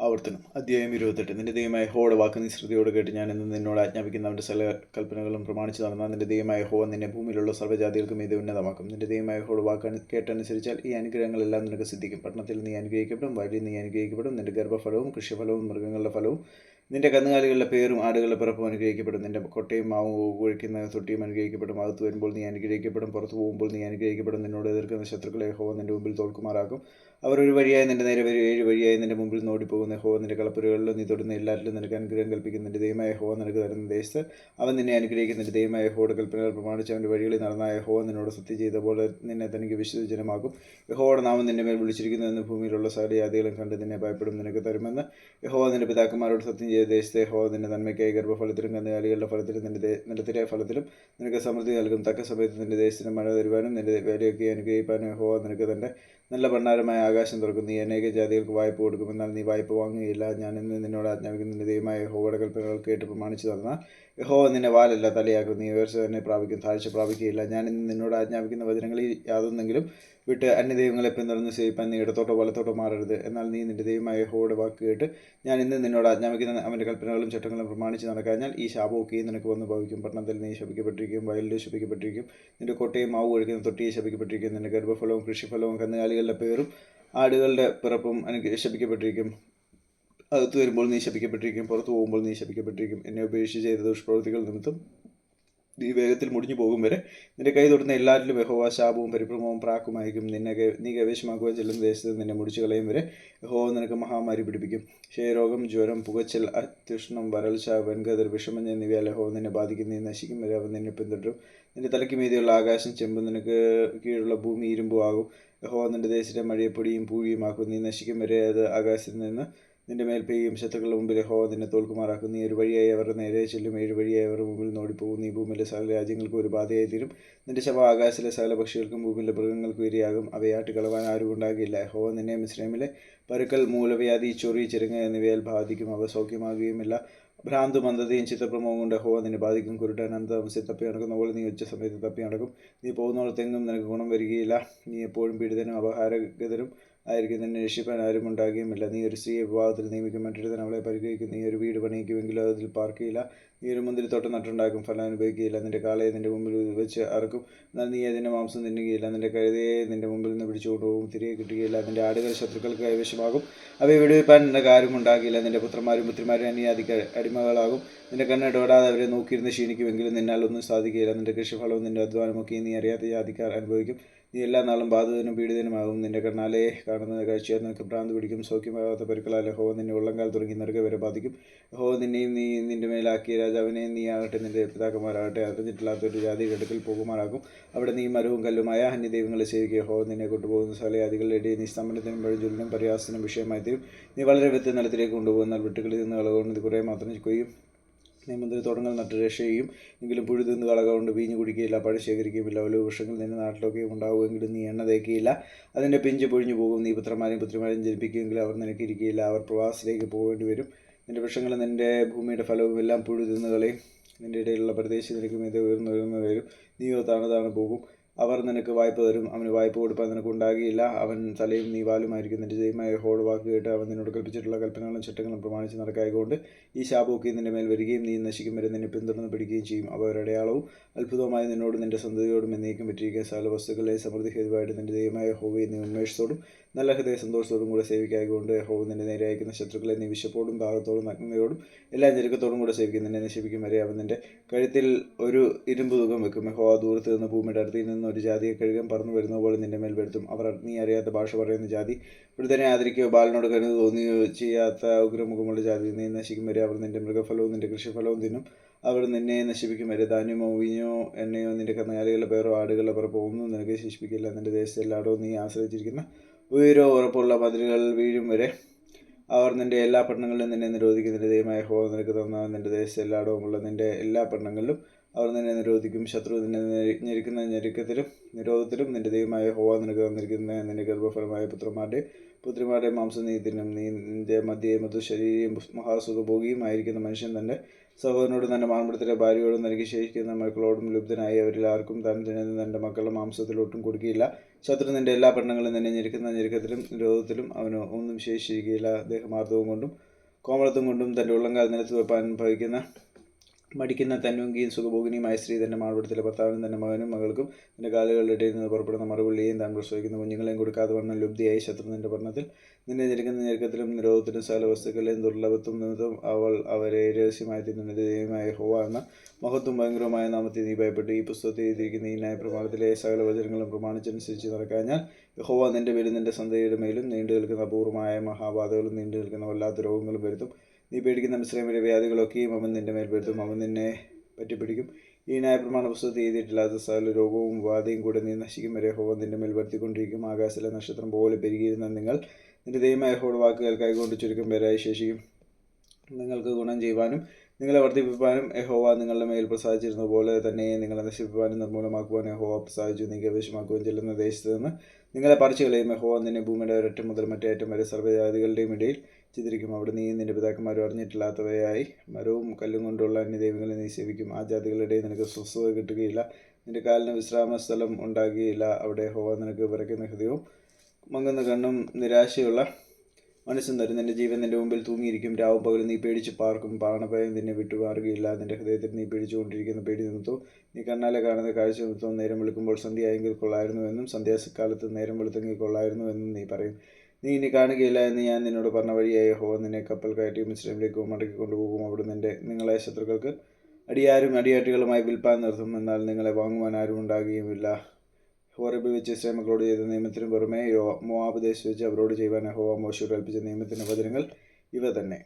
ആവർത്തനം. അധ്യായം ഇരുപത്തെട്ട്. നിന്റെ ദൈവമായ ഹോയുടെ വാക്ക് നീ ശ്രദ്ധയോട് കേട്ട് ഞാൻ ഇന്ന് നിന്നോട് ആജ്ഞാപിക്കുന്ന അവന്റെ സകല കൽപ്പനകളും പ്രമാണിച്ചു നടന്നാൽ നിന്റെ ദൈവമായ ഹോ നിന്നെ ഭൂമിയിലുള്ള സർവജാതികൾക്കും ഇത് ഉന്നതമാക്കും. നിന്റെ ദൈവമായ ഹോയുടെ വാക്ക് കേട്ടനുസരിച്ചാൽ ഈ അനുഗ്രഹങ്ങളെല്ലാം നിനക്ക് സിദ്ധിക്കും. പട്ടണത്തിൽ നീ അനുഗ്രഹിക്കപ്പെടും വഴി നീ അനുഗ്രഹിക്കപ്പെടും. നിന്റെ ഗർഭഫലവും കൃഷിഫലവും മൃഗങ്ങളുടെ ഫലവും നിന്റെ കന്നുകാലികളുടെ പേരും ആടുകളുടെ പിറപ്പും അനുഗ്രഹിക്കപ്പെടും. നിന്റെ കൊട്ടയും മാവും ഒഴിക്കുന്ന തൊട്ടിയും അനുഗ്രഹിക്കപ്പെടും. അകത്ത് വരുമ്പോൾ നീ അനുഗ്രഹിക്കപ്പെടും. പുറത്തു പോകുമ്പോൾ നീ അനുഗ്രഹിക്കപ്പെടും. നിന്നോട് എതിർക്കുന്ന ശത്രുക്കളെ ഹോ നിന്റെ മുമ്പിൽ തോൽക്കുമാറാക്കും. അവർ ഒരു വഴിയായി നിന്റെ നേരെ വരും. ഏഴ് വഴിയായി നിന്റെ മുമ്പിൽ നോടിപ്പോകുന്ന ഓടിപ്പോകുന്ന. ഹോ നിന്റെ കളപ്പുരകളിലും നീ തൊടുന്ന എല്ലാറ്റിലും നിനക്ക് അനുഗ്രഹം കൽപ്പിക്കുന്ന. നിന്റെ ദൈവമായ ഹോ നിനക്ക് തരുന്ന ദേശത്ത് അവൻ നിന്നെ അനുഗ്രഹിക്കുന്ന. നിന്റെ ദൈവമായ ഹോയുടെ കൽപ്പനകൾ പ്രമാണിച്ച് അവന്റെ വഴികളിൽ നടന്ന ഹോ നിന്നോട് സത്യം ചെയ്ത പോലെ നിന്നെ തനിക്ക് വിശുദ്ധജനമാക്കും. യഹോയുടെ നാമം നിന്റെ മേൽ വിളിച്ചിരിക്കുന്നു എന്ന് ഭൂമിയിലുള്ള സകല ജാതികളും കണ്ട് നിന്നെ ഭയപ്പെടും. നിനക്ക് തരുമെന്ന് യഹോവ നിന്റെ പിതാക്കന്മാരോട് സത്യം ദേശത്തെ ഹോ നിന്റെ നന്മയ്ക്കായി ഗർഭഫലത്തിലും കന്നുകാലികളുടെ ഫലത്തിലും നിന്റെ നിലത്തിലെ ഫലത്തിലും നിനക്ക് സമൃദ്ധി നൽകും. തക്ക സമയത്ത് നിന്റെ ദേശത്തിന് മഴ തരുവാനും നിന്റെ വേലയൊക്കെ അനുഗ്രഹിക്കാനും ഹോ നിനക്ക് തന്റെ നല്ല ഭണ്ഡാരമായ ആകാശം തുറക്കും നീ അനേക ജാതികൾക്ക് വായ്പ കൊടുക്കും. എന്നാൽ നീ വായ്പ വാങ്ങുകയില്ല. ഞാൻ ഇന്ന് നിന്നോട് ആജ്ഞാപിക്കുന്നതിന്റെ ദൈവമായ യഹോവയുടെ കൽപ്പനകൾ കേട്ട് പ്രമാണിച്ചു തന്നാൽ യഹോവ നിന്നെ വാലല്ല തലയാക്കും. നീ ഉയർച്ച തന്നെ പ്രാപിക്കും. താഴ്ച പ്രാപിക്കുകയില്ല. ഞാൻ ഇന്ന് നിന്നോട് ആജ്ഞാപിക്കുന്ന വചനങ്ങളിൽ യാതൊന്നെങ്കിലും വിട്ട് അന്യദൈവങ്ങളെ പിന്തുടർന്ന് സേവിപ്പാൻ നീ ഇടത്തോട്ടോ വലത്തോട്ടോ മാറരുത്. എന്നാൽ നീ നിന്റെ ദൈവമായ യഹോവയുടെ വാക്ക് കേട്ട് ഞാൻ ഇന്ന് നിന്നോട് ആജ്ഞാപിക്കുന്ന അവന്റെ കൽപ്പനകളും ചട്ടങ്ങളും പ്രമാണിച്ച് നടക്കാഞ്ഞാൽ ഈ ശാപമൊക്കെയും നിനക്ക് വന്ന് ഭവിക്കും. പട്ടണത്തിൽ നീ ശപിക്കപ്പെട്ടിരിക്കും. വയലിൽ ശപിക്കപ്പെട്ടിരിക്കും. നിന്റെ കൊട്ടയും മാവ് കഴിക്കുന്ന തൊട്ടിയെ ശപിക്കപ്പെട്ടിരിക്കും. നിന്റെ ഗർഭഫലവും കൃഷിഫലവും കന്നുകാലികളുടെ പേരും ആടുകളുടെ പിറപ്പും എനിക്ക് ശപിക്കപ്പെട്ടിരിക്കും അകത്ത് വരുമ്പോൾ നീ ശപിക്കപ്പെട്ടിരിക്കും പുറത്തു പോകുമ്പോൾ നീ ശപിക്കപ്പെട്ടിരിക്കും. എന്നെ ഉപേക്ഷിച്ച് ചെയ്ത ദുഷ്പ്രവൃത്തികൾ നിമിത്തം നീ വേഗത്തിൽ മുടിഞ്ഞു പോകും വരെ നിന്റെ കൈ തൊടുന്ന എല്ലാറ്റിലും യഹോവ ശാപവും പരിഭ്രമവും പ്രാക്കുമായിരിക്കും നിന്നെ നീ ഗവേഷമാക്കുക ചെല്ലുന്ന ദേശത്ത് നിന്നെ മുടിച്ചു കളയും വരെ യഹോവ നിനക്ക് മഹാമാരി പിടിപ്പിക്കും. ക്ഷയരോഗം ജ്വരം പുകച്ചൽ അത്യുഷ്ണം വരൾച്ച വെൺകതിർ വിഷമഞ്ഞ എന്നിവയാൽ യഹോവ നിന്നെ ബാധിക്കും. നീ നശിക്കും വരെ അവൻ നിന്നെ പിന്തുടരും. നിന്റെ തലയ്ക്ക് മീതിയുള്ള ആകാശം ചെമ്പും നിനക്ക് കീഴുള്ള ഭൂമി ഇരുമ്പും ആകും. യഹോവ നിന്റെ ദേശത്തെ മഴയെ പൊടിയും പൂഴിയുമാക്കും നീ നശിക്കും വരെ അത് ആകാശത്ത് നിന്ന് നിന്റെ മേൽ പെയ്യും. ശത്രുക്കളുടെ മുമ്പിൽ യഹോവ നിന്നെ തോൽക്കുമാറാക്കും. നീ ഒരു വഴിയായി അവരുടെ നേരെ ചെല്ലും. ഏഴ് വഴിയായി അവരുടെ മുമ്പിൽ നോടിപ്പോകും. നീ ഭൂമിയിലെ സകല രാജ്യങ്ങൾക്കും ഒരു ബാധയായി തീരും. നിന്റെ ശവ ആകാശത്തിലെ സകല പക്ഷികൾക്കും ഭൂമിയിലെ മൃഗങ്ങൾക്കും ഇരയാകും. അവയാട്ട് കളവാൻ ആരും ഉണ്ടാകില്ല. യഹോ നിന്നെ മിശ്രമിലെ പരുക്കൽ മൂലവ്യാധി ചൊറി ചെരുങ്ങ എന്നിവയാൽ ബാധിക്കും. അവ സൗഖ്യമാകുകയുമില്ല. ഭ്രാന്ത് മന്ദതയും ചിത്തപ്രമവും കൊണ്ട് ഹോ നിന്നെ ബാധിക്കും. കുരുട്ടൻ അന്തമസ്യ തപ്പി നടക്കുന്ന പോലെ നീ ഉച്ച സമയത്ത് തപ്പി നടക്കും. നീ പോകുന്നിടത്തെങ്ങും നിനക്ക് ഗുണം വരികയില്ല. നീ എപ്പോഴും പീഡിതനും അപഹാരഗതരും. ആയിരിക്കും നിന്നെ രക്ഷിപ്പാൻ ആരും ഉണ്ടാകുകയുമില്ല. നീ ഒരു സ്ത്രീയെ വിവാഹത്തിൽ നിയമിക്കും. മറ്റൊരുത്തൻ അവളെ പരിഗ്രഹിക്കും. നീ ഒരു വീട് പണിയിക്കുമെങ്കിലും അതിൽ പാർക്കുകയില്ല നീ ഒരു മുന്തിരി തൊട്ട് നട്ടുണ്ടാക്കും. ഫലം അനുഭവിക്കുകയില്ല. നിന്റെ കാളയെ നിന്റെ മുമ്പിൽ വെച്ച് അറക്കും. എന്നാൽ നീ അതിന്റെ മാംസം തിന്നുകയില്ല. നിന്റെ കഴുതയെ നിന്റെ മുമ്പിൽ നിന്ന് പിടിച്ചു കൊണ്ടുപോകും. തിരികെ കിട്ടുകയില്ല. നിന്റെ ആടുകൾ ശത്രുക്കൾക്ക് കൈവശമാകും. അവയെ വെടിവെപ്പാൻ നിന്റെ കാര്യം ഉണ്ടാകില്ല. നിന്റെ പുത്രന്മാരും പുത്രിമാരും അനിയാധിക അടിമകളാകും. നിന്റെ കണ്ണ് ഇടപെടാതെ അവരെ നോക്കിയിരുന്ന് ക്ഷീണിക്കുമെങ്കിലും നിന്നാൽ ഒന്നും സാധിക്കുകയില്ല. നിന്റെ കൃഷിഫലവും നിന്റെ അധ്വാനമൊക്കെ നീ അറിയാത്ത ജാതിക്കാർ അനുഭവിക്കും. നീ എല്ലാ നാളും ബാധിതനും പീഡിതനുമാകും. നിന്റെ കണ്ണാലെ കാണുന്ന കാഴ്ചയാൽ നിനക്ക് ഭ്രാന്ത് പിടിക്കും. സൗഖ്യമാകാത്ത പരുക്കളാൽ ഹോ നിന്നെ ഉള്ളങ്കാൽ തുടങ്ങി നിറകെ വരെ ബാധിക്കും. ഹോ നിന്നെയും നീ നിന്റെ മേലാക്കിയ രാജാവിനെയും നീ ആകട്ടെ. നിന്റെ പിതാക്കന്മാരാകട്ടെ. അറിഞ്ഞിട്ടില്ലാത്ത ഒരു ജാതി അടുക്കൽ പോകുമാറാക്കും അവിടെ നീ മരവും കല്ലുമായ അന്യദൈവങ്ങളെ സേവിക്കുക ഹോ നിന്നെ കൊണ്ടുപോകുന്ന സ്ഥലയാദികളുടെ ഇടയിൽ നീ സ്തംഭനത്തിനും പഴഞ്ചൊല്ലിനും പരിഹാസത്തിനും വിഷയമായി തീരും. നീ വളരെ വ്യത്യസ്ത നിലത്തിലേക്ക് കൊണ്ടുപോകുന്ന വെട്ടുകളിൽ നിന്ന് കളകൊണ്ട് കുറേ മാത്രം കൊയ്യും. നീ തുടങ്ങൽ നട്ട് രക്ഷയും എങ്കിലും പുഴു തിന്ന് കളക കൊണ്ട് വീഞ്ഞു കുടിക്കുകയില്ല പഴം ശേഖരിക്കുകയില്ല ഓരോ വൃക്ഷങ്ങൾ നിന്റെ നാട്ടിലൊക്കെയും ഉണ്ടാവുമെങ്കിലും നീ എണ്ണ തേക്കുകയില്ല. അതിന്റെ പിഞ്ച് പൊഴിഞ്ഞു പോകും. നീ പുത്രന്മാരെയും പുത്രിമാരെയും ജനിപ്പിക്കുമെങ്കിലും അവർ നിനക്കിരിക്കുകയില്ല. അവർ പ്രവാസത്തിലേക്ക് പോകേണ്ടി വരും. നിന്റെ വൃക്ഷങ്ങൾ നിന്റെ ഭൂമിയുടെ ഫലവും എല്ലാം പുഴു തിന്ന് കളയും. നിന്റെ ഇടയിലുള്ള പ്രദേശം മീതെ ഉയർന്നു ഉയർന്നു വരും. നീയോ താണു താണു പോകും. അവർ നിനക്ക് വായ്പ തരും അവന് വായ്പ കൊടുപ്പാൻ നിനക്ക് ഉണ്ടാകുകയില്ല അവൻ തലയും നീ വാലുമായിരിക്കും നിന്റെ ജയമായ ഹോൾ വാക്ക് കേട്ട് അവൻ നിന്നോട് കൽപ്പിച്ചിട്ടുള്ള കൽപ്പനകളും ചട്ടങ്ങളും പ്രമാണിച്ച് നടക്കായതുകൊണ്ട് ഈ ശാപമൊക്കെ നിന്റെ മേൽ വരികയും നീ നശിക്കും വരെ നിന്നെ പിന്തുടർന്ന് പിടിക്കുകയും ചെയ്യും. അവ ഒരു അടയാളവും. അത്ഭുതവുമായി നിന്നോട് നിന്റെ സന്തതിയോടും എന്നേക്കും പറ്റിയിരിക്കുന്ന സകല വസ്തുക്കളെ സമൃദ്ധി ഹേതുവായിട്ട് നിന്റെ ദൈവമായ ഹോവയെ നീ ഉന്മേഷത്തോടും നല്ല ഹൃദയ സന്തോഷത്തോടും കൂടെ സേവിക്കായതുകൊണ്ട് ഹോവ് നിന്റെ നേരെ അയക്കുന്ന ശത്രുക്കളെ നീ വിശപ്പോടും ദാഹത്തോടും നഗ്നതയോടും എല്ലാ ഞെരുക്കത്തോടും കൂടെ സേവിക്കുന്നതിനെ നശിപ്പിക്കും വരെ അവൻ കഴുത്തിൽ ഒരു ഇരുമ്പ് തുകം വെക്കും. ഹോ ദൂരത്ത് നിന്ന് ഭൂമിയുടെ അടുത്തിൽ നിന്ന് ഒരു ജാതിയെ കഴുകാൻ പറന്നു വരുന്ന പോലെ നിന്റെ മേൽ വരുത്തും. അവർ നീ അറിയാത്ത ഭാഷ പറയുന്ന ജാതി വൃദ്ധനെ ആദരിക്കുകയോ ബാലനോട് കരുത് തോന്നുകയോ ചെയ്യാത്ത ഉഗ്രമുഖമുള്ള ജാതി നീ നശിക്കും വരെ അവർ നിന്റെ മൃഗഫലവും നിന്റെ കൃഷിഫലവും തിന്നും. അവർ നിന്നെ നശിപ്പിക്കും വരെ ധാന്യമോ വീഞ്ഞോ എണ്ണയോ നിന്റെ കന്നുകാലികളുടെ പേരോ ആടുകളുടെ പേരോ ഒന്നും നിനക്ക് ശേഷിപ്പിക്കില്ല. നിന്റെ ദേശത്തെ എല്ലായിടവും നീ ആശ്രയിച്ചിരിക്കുന്ന ഉയരോ ഉറപ്പുള്ള മതിലുകൾ വീഴും വരെ അവർ നിന്റെ എല്ലാ പട്ടണങ്ങളിലും നിന്നെ നിരോധിക്കും. നിന്റെ ദൈവമായ ഹോ നിനക്ക് തന്ന നിന്റെ എല്ലായിടവും ഉള്ള നിന്റെ എല്ലാ പട്ടണങ്ങളിലും അവർ നിന്നെ നിരോധിക്കും. ശത്രു നിന്നെ ഞെരി- ഞെരുക്കുന്ന ഞെരുക്കത്തിലും നിരോധത്തിലും നിന്റെ ദൈവമായ ഹോവ നിനക്ക് തന്നിരിക്കുന്ന നിന്റെ ഗർഭഫലമായ പുത്രന്മാരുടെ പുത്രിമാരുടെ മാംസനീതിനും നീ തിന്നും നീ നിന്റെ മധ്യേ മധുശരീരം മഹാസുഖഭോഗിയും ആയിരിക്കുന്ന മനുഷ്യൻ തന്റെ സഹോദരനോടും തന്റെ മാൻപിടത്തിലെ ഭാര്യയോടും നൽകി ശേഷിക്കുന്ന മക്കളോടും ലുബ്ധനായി അവരിൽ ആർക്കും താൻ തിന്നുന്ന തന്റെ മക്കളുടെ മാംസത്തിലൊട്ടും കൊടുക്കുകയില്ല. ശത്രു നിന്റെ എല്ലാ പട്ടണങ്ങളും തന്നെ ഞെരുക്കുന്ന ഞെരുക്കത്തിലും രോഗത്തിലും അവന് ഒന്നും ശേഷിക്കുകയില്ല. ദേഹമാർദ്ദവും കൊണ്ടും കോമളത്വം കൊണ്ടും തന്റെ ഉള്ളങ്കാൽ നിലത്ത് വെപ്പാൻ ഭവിക്കുന്ന മടിക്കുന്ന തന്നുങ്കിയും സുഖഭോഗിനിയുമായ സ്ത്രീ തന്റെ മാർവിടത്തിലെ ഭർത്താവിനും തന്റെ മകനും മകൾക്കും തന്റെ നിന്ന് പുറപ്പെടുന്ന മറുപള്ളിയെയും താൻ പ്രസവിക്കുന്ന കുഞ്ഞുങ്ങളെയും കൊടുക്കാതെ വണ്ണം ലുബ്ധിയായി ശത്രു നിന്റെ പഠനത്തിൽ നിന്നെ ഞെരുക്കുന്ന ഞെരുക്കത്തിലും നിരോധത്തിലും സകല വസ്തുക്കളെയും ദുർലഭത്വം നിമിത്തം അവൾ അവരെ രഹസ്യമായി തിന്നുന്നത് ദൈവമായ ഹോവ എന്ന മഹത്വം ഭയങ്കരമായ നാമത്തെ നീ ഭയപ്പെട്ടു. ഈ പുസ്തകത്തെ എഴുതിയിരിക്കുന്ന ഈ ന്യായപ്രമാണത്തിലെ സകല വചനങ്ങളും പ്രമാണിച്ചനുസരിച്ച് നടക്കാഞ്ഞാൽ ഹോവ നിന്റെ പേരും നിന്റെ സന്തതിയുടെ മേലും നീണ്ടു നിൽക്കുന്ന അപൂർവമായ മഹാബാധകളും നീണ്ടു നിൽക്കുന്ന വല്ലാത്ത രോഗങ്ങളും വരുത്തും. നീ പേടിക്കുന്ന മിശ്രമിയുടെ വ്യാധികളൊക്കെയും അവൻ നിന്റെ മേൽ വരുത്തും. അവൻ നിന്നെ പറ്റിപ്പിടിക്കും. ഈ ന്യായപ്രമാണ പുസ്തകത്തിൽ എഴുതിയിട്ടില്ലാത്ത സകല രോഗവും ഉപാധിയും കൂടെ നീ നശിക്കും. വരെ ഹോവ നിന്റെ മേൽ വരുത്തിക്കൊണ്ടിരിക്കും. ആകാശത്തിലെ നക്ഷത്രം പോലെ പെരുകിയിരുന്ന നിങ്ങൾ നിന്റെ ദൈവമായ ഹോട് വാക്കുകൾ കൈകൊണ്ട് ചുരുക്കം പേരായി ശേഷിക്കും. നിങ്ങൾക്ക് ഗുണം ചെയ്യുവാനും നിങ്ങളെ വർദ്ധിപ്പിക്കാനും യഹോവ നിങ്ങളുടെ മേൽ പ്രസാദിച്ചിരുന്ന പോലെ തന്നെ നിങ്ങളെ നശിപ്പിക്കാനും നിർമൂലമാക്കുവാനും എഹോവ പ്രസാദിച്ചു. നീ ഗവേഷമാക്കുവാൻ ചെല്ലുന്ന ദേശത്ത് നിന്ന് നിങ്ങളെ പറിച്ചു കളയും യഹോവ നിന്നെ ഭൂമിയുടെ ഒരറ്റം മുതൽ മറ്റേ അറ്റം വരെ സർവജാതികളുടെയും ഇടയിൽ ചിത്രിക്കും അവിടെ നീ നിന്റെ പിതാക്കന്മാരും അറിഞ്ഞിട്ടില്ലാത്തവയായി മരവും കല്ലും കൊണ്ടുള്ള അന്യദൈവങ്ങളെ നീ സേവിക്കും. ആ ജാതികളുടെ നിനക്ക് സ്വസ്ഥത കിട്ടുകയില്ല. നിന്റെ കാലിന് വിശ്രാമ സ്ഥലം ഉണ്ടാകുകയില്ല. അവിടെ ഹോവ നിനക്ക് വിറയ്ക്കുന്ന ഹൃദയവും മങ്ങുന്ന കണ്ണും നിരാശയുള്ള മനസ്സും തരും നിന്റെ ജീവൻ നിന്റെ മുമ്പിൽ തൂങ്ങിയിരിക്കും. രാവും പകലും നീ പേടിച്ച് പാർക്കും. പാണഭയം നിന്നെ വിട്ടുമാറുകയില്ല. നിന്റെ ഹൃദയത്തിൽ നീ പേടിച്ചുകൊണ്ടിരിക്കുന്ന. പേടി നിമിത്തവും നീ കണ്ണാലെ കാണുന്ന കാഴ്ച നിർത്തും നേരം വിളിക്കുമ്പോൾ സന്ധ്യയായെങ്കിൽ കൊള്ളായിരുന്നുവെന്നും സന്ധ്യാകാലത്ത് നേരം വെളുത്തെങ്കിൽ കൊള്ളായിരുന്നുവെന്നും നീ പറയും. നീ ഇനി കാണുകയില്ല എന്ന് ഞാൻ നിന്നോട് പറഞ്ഞ വഴിയായ ഹോ നിന്നെ കപ്പൽ കയറ്റി മിശ്രമിലേക്ക് മടക്കി കൊണ്ടുപോകും. അവിടെ നിന്റെ നിങ്ങളെ ശത്രുക്കൾക്ക് അടിയാരും അടിയാട്ടികളുമായി വിൽപ്പാൻ നിർത്തും. എന്നാൽ നിങ്ങളെ വാങ്ങുവാൻ ആരും ഉണ്ടാകുകയുമില്ല. ഹോറബിൽ വെച്ച് ഇസ്ലാമികളോട് ചെയ്ത നിയമത്തിന് പുറമെ യോ ദേശത്ത് വെച്ച് അവരോട് ചെയ്യുവാൻ ഹോവ മോശയോട് കൽപ്പിച്ച നിയമത്തിന്റെ വചനങ്ങൾ ഇവ തന്നെ.